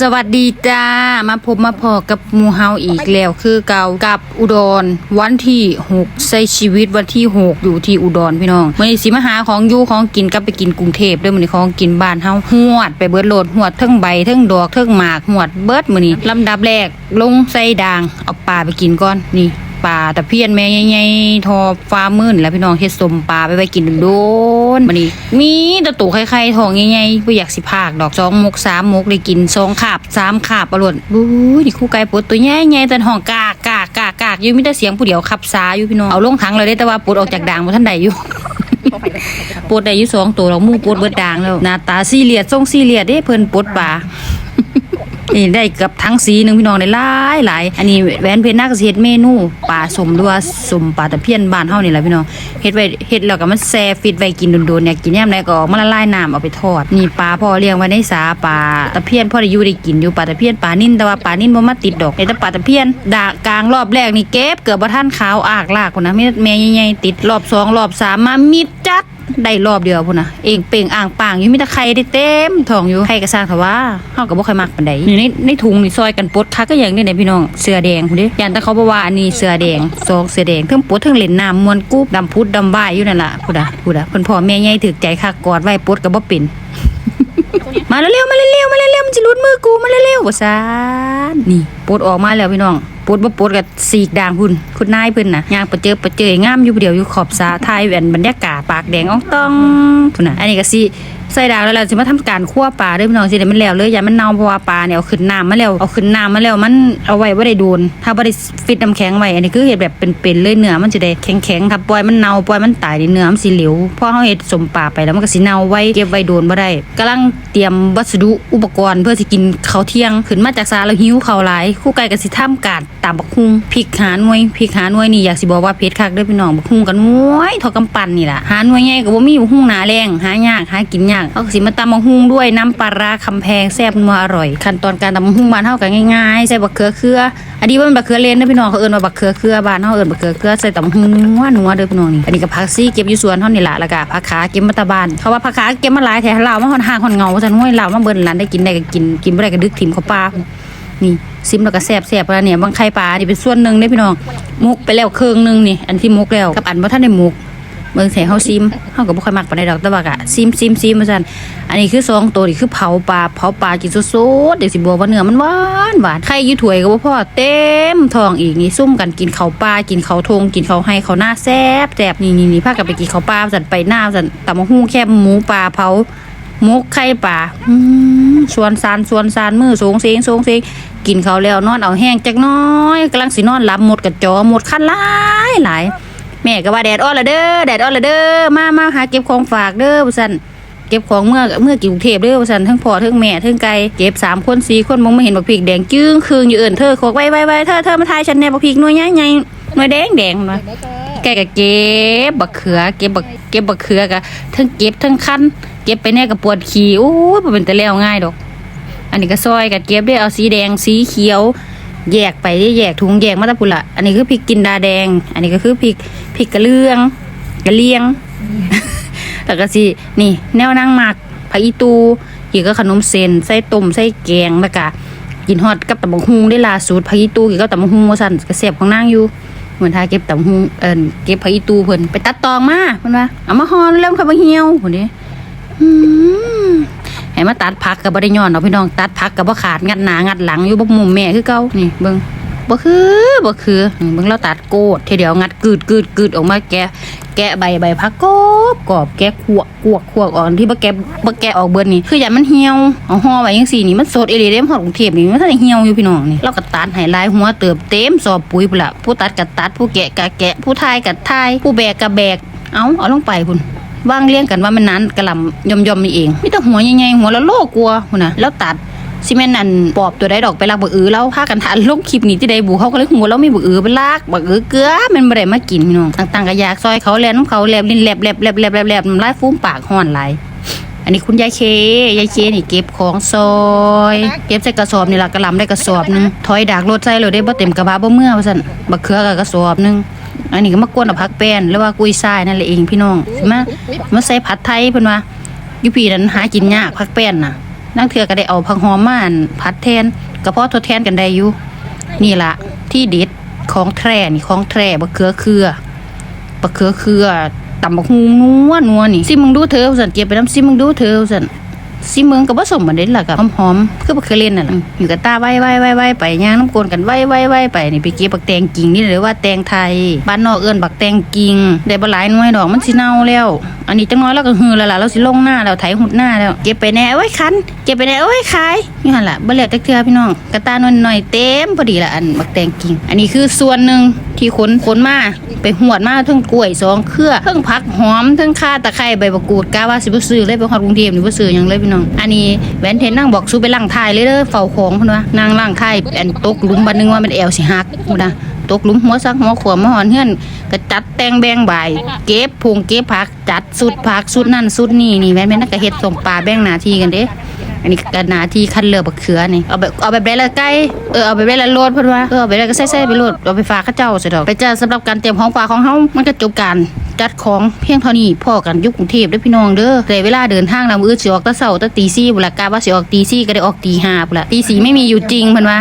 สวัสดีจ้า มาพบมาพอกับมูเฮาอีกแล้วคือเก่ากับอุดร วันที่หกใช้ชีวิตวันที่หกอยู่ที่อุดรพี่น้องมื้อนี้สิมาหาของอยู่ของกินกลับไปกินกรุงเทพด้วยมือนี้ของกินบ้านเฮาหวด ไปเบิดโหลดหวดเทั้งใบเทั้งดอกเทั้งหมากหวดเบิดมือนี้ลำดับแรกลงใส่ด่างเอาปลาไปกินก่อนนี่ ปลาตะเพียนแม่ใหญ่ๆทอฟ้ามื่นแล้วพี่น้องเฮ็ดสมปลาไปไว้กินโดนๆมื้อนี้ มีแตะตู่ไข่ๆทองใหญ่ๆบ่อยากสิพากดอกสองมกสามมกได้กินสองขาบสามขาบปลาหลดบู๊ยนี่คู่ไก่ปวดตัวใหญ่ๆแต่ห้องกากกากกากกากอยู่มีแต่เสียงผู้เดียวขับซาอยู่พี่น้องเอาลงถังเลยได้แต่ว่าปวดออกจากด่างบ่ทันใดอยู่ปวดได้อยู่สองตัวเราหมู่ปวดเบิดด่างแล้วหน้าตาซีเรียสทรงซีเรียสเด้เพิ่นปวดปลา นี่ได้เกับทั้งสีหนึ่งพี่น้องได้หลายหลายอันนี้แหวนเพชรนาคเฮ็ดเมนูปลาสมหรือว่าสมปลาตะเพียนบ้านเฮานี่แหละพี่น้องเฮ็ดไว้เฮ็ดแล้วก็มันแซ่ฟิตไว้กินโดนๆเนี่ยกินยามใดก็เอามาละลายน้ำเอาไปทอดนี่ปลาพ่อเลี้ยงไว้ในสาปลาตะเพียนพ่อได้อยู่ได้กินอยู่ปลาตะเพียนปลานิ่นแต่ว่าปลานิ่นบ่มาติดดอกแต่ปลาตะเพียนดากลางรอบแรกนี่เก็บเกือบบ่ทันขาวอากลากพุ่นนะมีแม่ใหญ่ๆติดรอบสองรอบสามมามิดจัด ได้รอบเดียวพุ่นนะเองเป่งอ่างป่างอยู่มีแต่ไข่ได้เต็มท้องอยู่ไข่ก็สร้างแต่ว่าเฮาก็บ่ค่อยมักปานใดอยู่ในในถุงนี่ซอยกันปดคักก็อย่างนี้แหละพี่น้องเสื้อแดงพุ่นเด้ยันแต่เขาบอกว่าอันนี้เสื้อแดงซองเสื้อแดงเทั้งปดเทั้งเล่นน้ำมวนกุบดำพุดดำว่ายอยู่นั่นล่ะพุ่นน่ะพุ่นน่ะเพิ่นพ่อแม่ใหญ่ถึกใจคักกอดไว้ปดก็บ่เป็นมาเร็วๆมาเร็วๆมาเร็วๆมันจะลุดมือกูมาเร็วๆว่าซานนี่ปดออกมาแล้วพี่น้อง ปดบ่ปวดกับสีกด่างพุ่นคุณนายเพิ่นน่ะย่างประเจอประเจยงามอยู่เดียวอยู่ขอบสาทายแหวนบรรยากาศปากแดงอ่องต้องพุ่นน่ะอันนี้ก็สิ ใส่ดางแล้วเราสิมาทำการคั่วปลาด้อพี่น้องสิได้มันแล้วเลยอย่ามันเน่าเพราะว่าปลาเนี่ยเอาขึ้นน้ำมาแล้วเอาขึ้นน้ำมาแล้วมันเอาไว้บ่ได้โดนถ้าบ่ได้ฟิตน้ำแข็งไว้อันนี้คือเฮ็ดแบบเป็นๆเลยเนื้อมันจะได้แข็งๆถ้าปล่อยมันเน่าปล่อยมันตายในเนื้อมันสิเหลวพอเฮาเฮ็ดสมปลาไปแล้วมันก็สิเน่าไว้เก็บไว้โดนบ่ได้กำลังเตรียมวัสดุอุปกรณ์เพื่อสิกินเขาเที่ยงขึ้นมาจากซาแล้วหิวเขาหลายคู่ไก่ก็สิทำการตามบักฮุงพริกหาหน่วยพริกหาหน่วยนี่อยากสิบอกว่าเผ็ดคักด้อพี่น้องบักฮุงกันน่วยท่ากำปั้นนี่ล่ะหาหน่วยใหญ่ก็บ่มีบักฮุงหนาแรงหายากหากินยากเอาสิมาตำบักฮุงด้วยน้ำปลาร้าคำแพงแซ่บนัวอร่อย ขั้นตอนการตำบักฮุงบานเฮาก็ง่ายๆใส่บักเขือเคืออันนี้ว่ามันบักเขือเลนเด้อพี่น้องเขาเอิ้นว่าบักเขือเคือบานเฮาเอิ้นบักเขือเคือใส่ตำบักฮุงนัวนัวเด้อพี่น้องนี่อันนี้ก็ผักซี่เก็บอยู่สวนเฮานี่ละแล้วก็ผักขาเก็บมาตะบ้านเขาว่าผักขาเก็บมาหลายแถวลามาฮอนห่างฮอนเงาว่าซั่นห้วยลามาเบิ่นหลานได้กินได้ก็กินกินบ่ได้ก็ดึกถิ่มเขาป่านี่ซิมแล้วก็แซ่บแซ่บแล้วเนี่ยบางไข่ปลานี่เป็นส่วนหนึ่งเด้พี่น้องมุกไปแล้วครึ่งหนึงนี่อันที่มุกแล้วกับอันบ่ทันได้มุก เบิ่งใส่เฮาซิมเฮาก็บ่ค่อยมักปานใดดอกแต่ว่าก็ซิมซิมซิมว่าซั่นอันนี้คือสองตัวนี่คือเผาปลาเผาปลากินสดๆเดี๋ยวสิบอกว่าเนื้อมันหวานหวานไข่อยู่ถ้วยก็บ่พอเต็มท้องอีกนี่ซุ่มกันกินข้าวปลากินข้าวทงกินข้าวให้ข้าวหน้าแซ่บแซ่บนี่นี่นี่พากันไปกินข้าวปลาซั่นไปหน้าซั่นตำบักหุ่งแค่หมูปลาเผาหมกไข่ป่าอืมชวนซานชวนซานมือสูงเสียงสูงเสียงกินเขาวแล้วนอนเอาแห้งจักน้อยกำลังสินอนหลับหมดกับจอหมดคันหลายหลาย แม่ก็ว่าแดดอ่อนละเด้อแดดอ่อนละเด้อมามาหาเก็บของฝากเด้อบุษันเก็บของเมื่อเมื่อกี่กรุงเทพเด้อบุษันทั้งพ่อทั้งแม่ทั้งไก่เก็บสามคนสี่คนมองไม่เห็นบักพริกแดงจึ้งคืงอยู่เอื่นเธอโคกไว้ไว้ไว้เธอเธอมาทายฉันแน่บักพริกหน่วยใหญ่ใหญ่หน่วยแดงแดงหน่อยแกก็เก็บบักเขือเก็บบักเก็บบักเขือกะทั้งเก็บทั้งคันเก็บไปแน่ก็ปวดขี้โอ้ยบ่เป็นแต่แล้วง่ายดอก อันนี้ก็ซอยกับเก็บได้เอาสีแดงสีเขียว แยกไปได้แยกถุงแยกมาตะพุละอันนี้คือพริกกินดาแดง อันนี้ก็คือพริกพริกกระเลืองกระเลียงแล้วก็สินี่ แนวนางหมักผักอีตูกี่ก็ขนมเส้นใส่ต้มใส่แกงแล้วก็กินฮอดกับตำบักฮุงได้ล่าสุดผักอีตูกี่ก็ตำบักฮุงว่าซั่นก็แซ่บของนางอยู่เหมือนทาเก็บตำหูเอินเก็บผักอีตูเพิ่นไปตัดตองมาเพิ่นว่าเอามาห่อแล้วค่อยมาเหี่ยวพุ่นนี้อืม ให้มาตัดผักก็บ่ได้ย้อนเอาพี่น้องตัดผักก็บ่ขาดงัดหนางัดหลังอยู่บ่มุมแม่คือเก่านี่เบิ่งบ่คือบ่คือเบิ่งเราตัดโกดทีเดียวงัดกึดกึดกึดออกมาแกะแกะใบใบผักกรอบกรอบแกะขวกขวกขวกออกที่บ่แกะบ่แกะออกเบิดนี่คืออย่ามันเหี่ยวเอาห่อไว้จังซี่นี่มันสดอีหลีเด้ฮอดกรุงเทพนี่มันทันได้เหี่ยวอยู่พี่น้องนี่เราก็ตัดให้ลายหัวเติบเต็มสอบปุ๋ยพุ่นล่ะผู้ตัดก็ตัดผู้แกะก็แกะผู้ทายก็ทายผู้แบกก็แบกเอาเอาลงไปพุ่น วางเรียงกันว่ามันนั้นกระหลำยอมยอมนี่เองไมีแต่หัวใหญ่ๆหัวละโลกลัวหุ่นนะแล้วตัดซีเมนต์นั่นปอบตัวใดดอกไปลากบักอือแล้วพากันทันลงคลิปนี้ที่ใดบูเขาก็เลยหัวแล้วมีบักอือไปลากบักอือเกลือมันบ่ได้มากินพี่น้องต่างๆก็อยากซอยเขาแลน้ำเขาแลบลิ้นแลบแลบแลบแลบแลบแลบน้ำลายฟูมปากห่อนไหลอันนี้คุณยายเคยายเคนี่เก็บของซอยเก็บใส่กระสอบนี่ละกระหลำได้กระสอบนึงถอยดากรถใส่เลยได้บ่เต็มกระบะบ่เมื่อว่าซั่นบักเขือกับกระสอบนึง อันนี้ก็มากวนเอาผักแป้นหรือว่ากุยช่ายนั่นแหละเองพี่น้องมามาใส่ผัดไทยเพิ่นว่าอยู่พี่นั้นหากินยากผักแป้นน่ะนั่งเถื่อก็ได้เอาผักหอมมาอั่นผัดแทนกระเพาะทดแทนกันได้อยู่นี่ละที่เด็ดของแทร่นี่ของแทร่บะเขือเคือบะเขือเคือตำบักฮูนัวนัวนี่ซิมึงดูเธอสันเก็บไปน้ำซิมึงดูเธอสัน ซิมึงกับผสมมันเด็ดล่ะกับหอมๆคือบะเขือเล่นน่ะล่ะอยู่กับตาไว้ไว้ไว้ไว้ไปย่างน้ำกลนกันไว้ไว้ไว้ไปนี่ไปเก็บบักแตงกิ่งนี่หรือว่าแตงไทยบ้านนอกเอิ้นบักแตงกิ่งได้บ่หลายหน่วยดอกมันสิเน่าแล้ว อันนี้จังน้อยแล้วก็ฮือแล้วล่ะเราสิลงหน้าแล้วไถหุดหน้าแล้วเก็บไปแน่เอ้ยคันเก็บไปแน่เอ้ยขายนี่หั่นล่ะบ่แล้วจักเทื่อพี่น้องกระตาหน่อยๆเต็มพอดีละอันบักแตงกิ่ง อันนี้คือส่วนหนึ่งที่ขนขนมาไปหวดมาทั้งกล้วยสองเครือทั้งผักหอมทั้งข่าตะไคร้ใบมะกรูดกาว่าสิบ่ซื้อเลยไปฮอดกรุงเทพนี่บ่ซื้อหยังเลยพี่น้อง อันนี้แหวนเทนนั่งบอกสู้ไปล้างทายเลยเด้อเฝ้าของพุ่นว่านางล้างทายอันตกหลุมบัดนึงว่ามันแอวสิหักพุ่นนะตกหลุมหัวซักหัวขวมมาหอนเฮือนก็จัดแต่งแบงใบเก็บพุงเก็บผักจัดสุดผักสุดนั่นสุดนี่นี่แม่นแม่นก็เฮ็ดส่งปลาแบ่งหน้าที่กันเด้อันนี้ก็หนาที่คัดเลือบักเขือนี่เอาแบบเอาแบบได้ละไก่เออเอาแบบได้ละโลดเพิ่นว่าเออเอาแบบได้ก็ใส่ๆไปโลดเอาไปฝากเขาเจ้าซะดอกไปเจ้าสำหรับการเตรียมของฝากของเฮามันก็จบการ จัดของเพียงเท่านี้พอกันยุคกรุงเทพด้อพี่น้องเด้อแต่เวลาเดินทางลำอื้อสิออกตะเสาตะตี4พุ่นละกาว่าสิออกตีซี่ก็ได้ออกตีห้าบุละตี4ไม่มีอยู่จริงเพิ่นว่า